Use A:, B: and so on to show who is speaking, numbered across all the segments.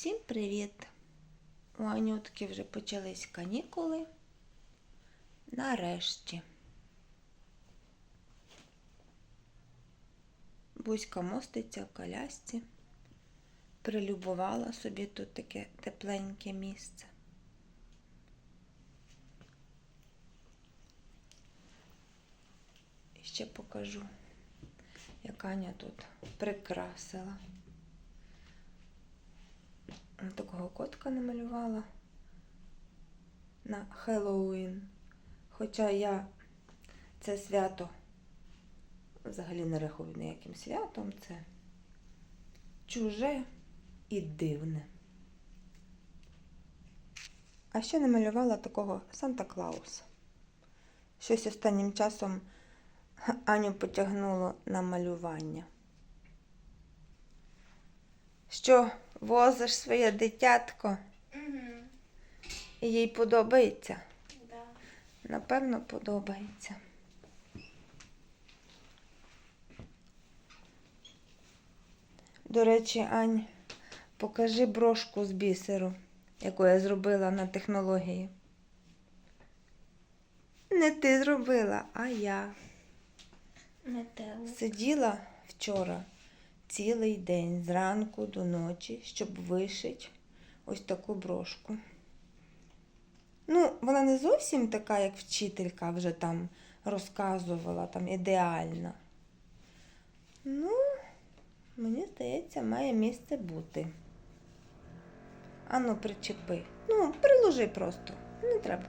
A: Всім привіт! У Анютки вже почались канікули. Нарешті. Буська моститься в колясці. Прилюбувала собі тут таке тепленьке місце. І ще покажу, як Аня тут прикрасила. Такого котка намалювала на Хеллоуін. Хоча я це свято взагалі не рахую ніяким святом. Це чуже і дивне. А ще намалювала такого Санта Клауса. Щось останнім часом Аню потягнуло на малювання. Що, возиш своє дитятко
B: Угу.
A: і їй подобається?
B: Да.
A: Напевно, подобається. До речі, Ань, покажи брошку з бісеру, яку я зробила на технології. Не ти зробила, а я.
B: Метелик.
A: Сиділа вчора цілий день зранку до ночі, щоб вишити ось таку брошку. Ну, вона не зовсім така, як вчителька вже там розказувала, там ідеальна. Ну, мені здається, має місце бути. Ану, причепи. Ну, приложи просто. Не треба.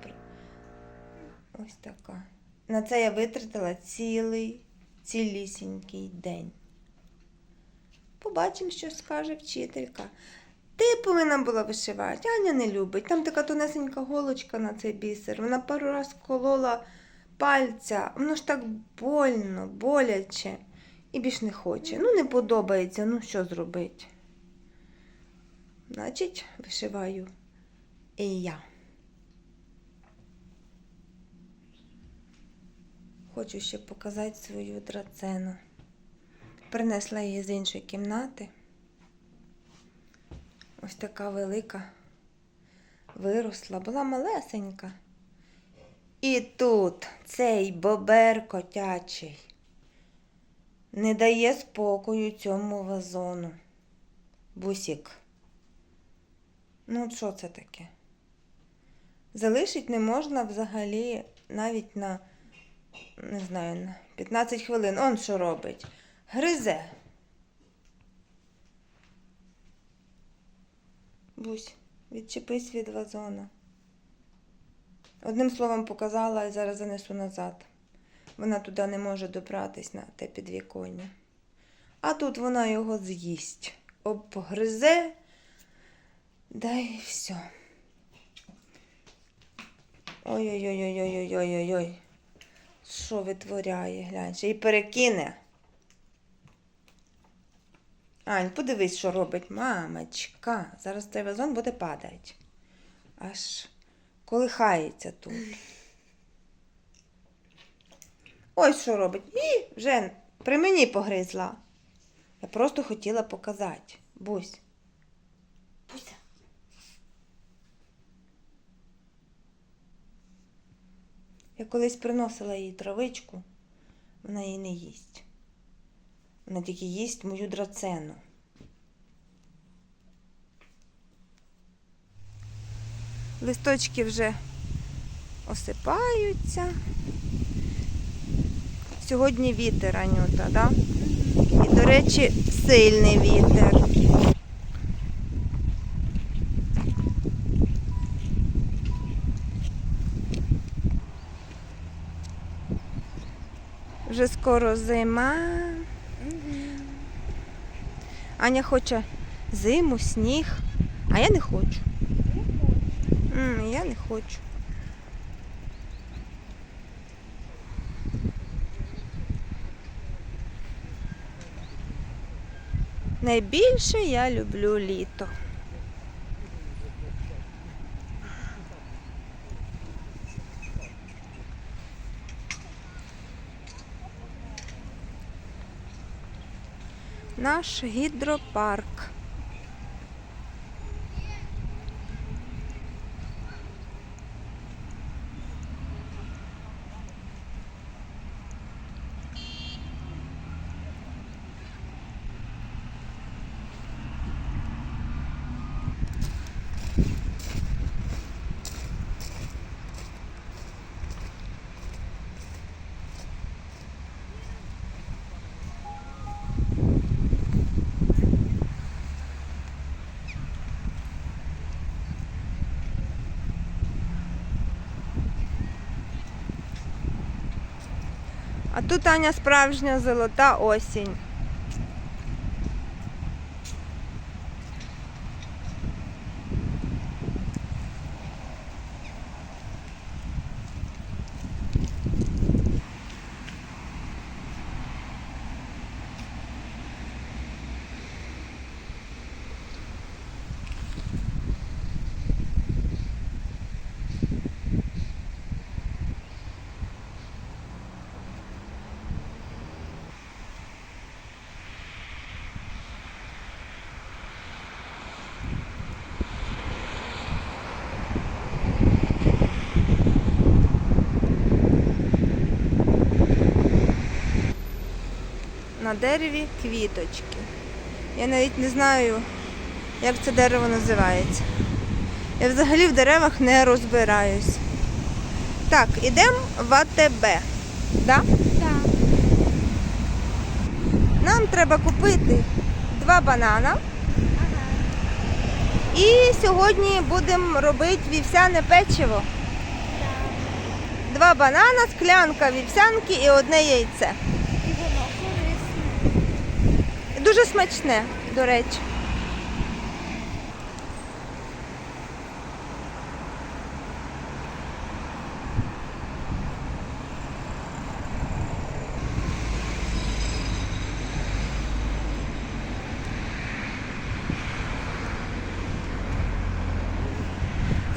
A: Ось така. На це я витратила цілий, цілісінький день. Побачимо, що скаже вчителька. Ти повинна була вишивати, Аня не любить. Там така тонесенька голочка на цей бісер. Вона пару раз колола пальця, воно ж так больно, боляче. І більш не хоче. Ну, не подобається, ну що зробити? Значить, вишиваю і я. Хочу ще показати свою драцену. Принесла її з іншої кімнати. Ось така велика. Виросла, була малесенька. І тут цей бобер котячий не дає спокою цьому вазону. Бусік. Ну, що це таке? Залишить не можна взагалі навіть на, не знаю, на 15 хвилин. Он що робить? Гризе. Бусь, відчепись від вазона. Одним словом показала і зараз занесу назад. Вона туди не може добратись на те підвіконня. А тут вона його з'їсть. Обгризе, да і все. Ой-ой-ой-ой-ой-ой-ой-ой. Що витворяє, глянь, ще й перекине. Ань, подивись, що робить мамочка. Зараз цей вазон буде падати. Аж колихається тут. Ось що робить. І вже при мені погризла. Я просто хотіла показати. Бусь.
B: Пуся.
A: Я колись приносила їй травичку, вона її не їсть. Вона тільки їсть мою драцену. Листочки вже осипаються. Сьогодні вітер, Анюта, да? І, до речі, сильний вітер. Вже скоро зима. Аня хоче зиму, сніг, а я не хочу. Я не хочу. Найбільше я люблю літо. Наш гідропарк. Тут Аня справжня золота осінь. На дереві квіточки. Я навіть не знаю, як це дерево називається. Я взагалі в деревах не розбираюсь. Так, ідемо в АТБ. Да?
B: Так.
A: Нам треба купити два банана. І сьогодні будемо робити вівсяне печиво. Два банана, склянка вівсянки і одне яйце. Дуже смачне, до речі.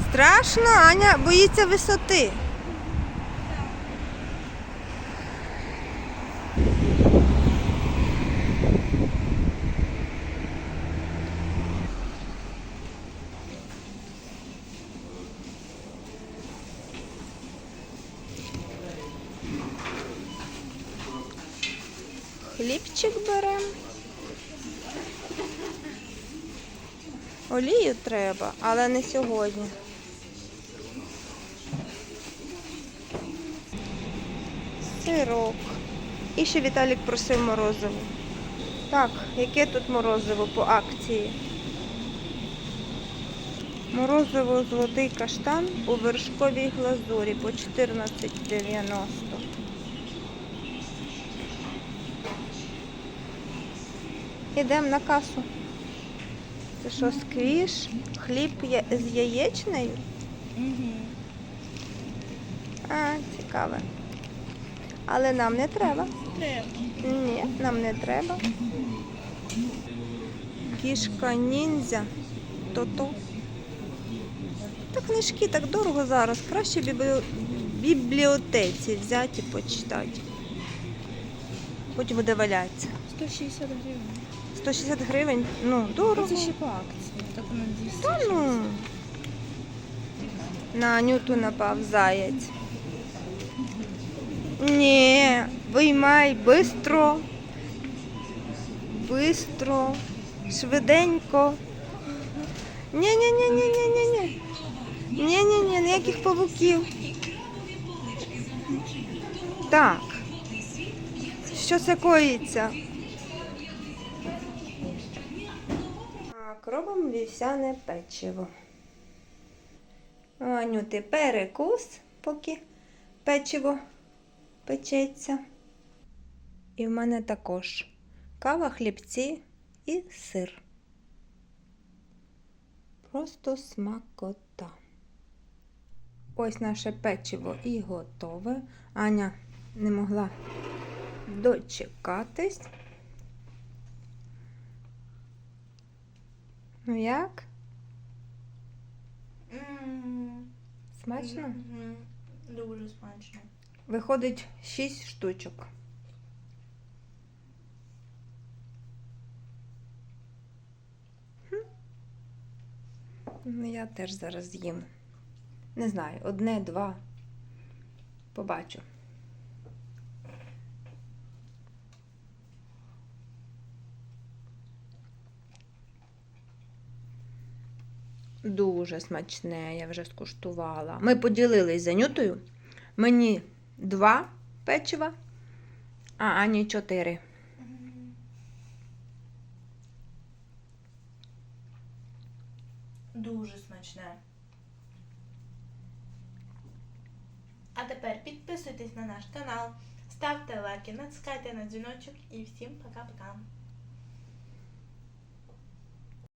A: Страшно, Аня боїться висоти. Олію треба, але не сьогодні. Сирок. І ще Віталік просив морозиво. Так, яке тут морозиво по акції? Морозиво золотий каштан у вершковій глазурі по 14,90. Ідемо на касу. Це що, сквіш? Хліб я- з яєчнею? А, цікаве. Але нам не треба.
B: Треба.
A: Ні, нам не треба. Кішка ніндзя. То-то. Та книжки так дорого зараз. Краще в бібліотеці взяти і почитати. Потім буде валятися.
B: 160 гривень.
A: 160 гривень, ну, дорого.
B: Це ще по акції. Так на 200.
A: Та ну. На Анюту напав заєць. Ні, виймай бистро. Бистро. Швиденько. Ні-ні-ні-ні-ні-ні. Ні-ні-ні, ніяких павуків. Так. Що це коїться? Так, робимо вівсяне печиво. Анюти перекус, поки печиво печеться. І в мене також кава, хлібці і сир. Просто смакота. Ось наше печиво і готове. Аня не могла дочекатись. Ну як? Смачно?
B: Дуже смачно.
A: Виходить 6 штучок. Ну, я теж зараз з'їм. Не знаю, одне, два. Побачу. Дуже смачне, я вже скуштувала. Ми поділились з Анютою. Мені два печива, а Ані чотири.
B: Дуже смачне. А тепер підписуйтесь на наш канал, ставте лайки, натискайте на дзвіночок і всім пока-пока.